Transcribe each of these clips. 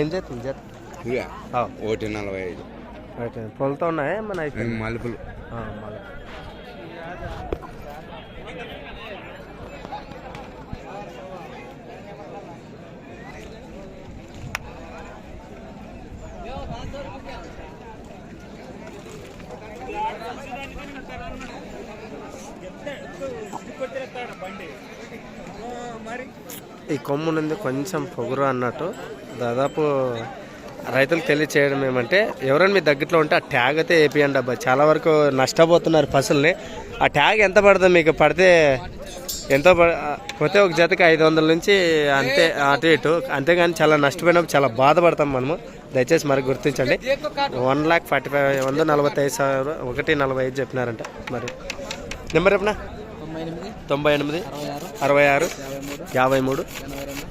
ఏం చేస్తుంది జత ఒకటి నలభై ఐదు. రైట్ పొలతో ఉన్నాయా మన మలుపులు. ఈ కొమ్ము నుండి కొంచెం పొగురు అన్నట్టు. దాదాపు రైతులు తెలియచేయడం ఏమంటే ఎవరైనా మీ దగ్గరలో ఉంటే ఆ ట్యాగ్ అయితే వేపియండి అబ్బా. చాలా వరకు నష్టపోతున్నారు పసుల్ని ఆ ట్యాగ్ ఎంత పడుతుంది మీకు? పడితే ఎంతో పోతే ఒక జతకి ఐదు వందల నుంచి అంతే అటు ఇటు. అంతేగాని చాలా నష్టపోయినప్పుడు చాలా బాధపడతాం మనము. దయచేసి మరి గుర్తించండి. వన్ ల్యాక్ ఫార్టీ ఫైవ్ వంద నలభై ఐదు సార్ ఒకటి నలభై ఐదు చెప్పినారంట. మరి నెంబర్ చెప్పనా? తొంభై ఎనిమిది అరవై ఆరు యాభై మూడు.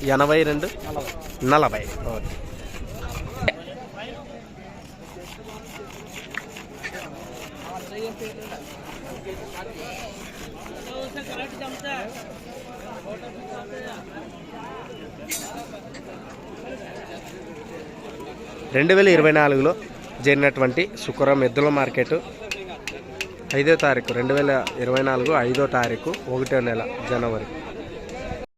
ఎనభై రెండు నలభై ఓకే. రెండు వేల ఇరవై నాలుగులో జరిగినటువంటి శుక్రవారం ఎద్దుల మార్కెట్ ఐదో తారీఖు రెండు వేల ఇరవై నాలుగు ఐదో తారీఖు ఒకటో నెల జనవరి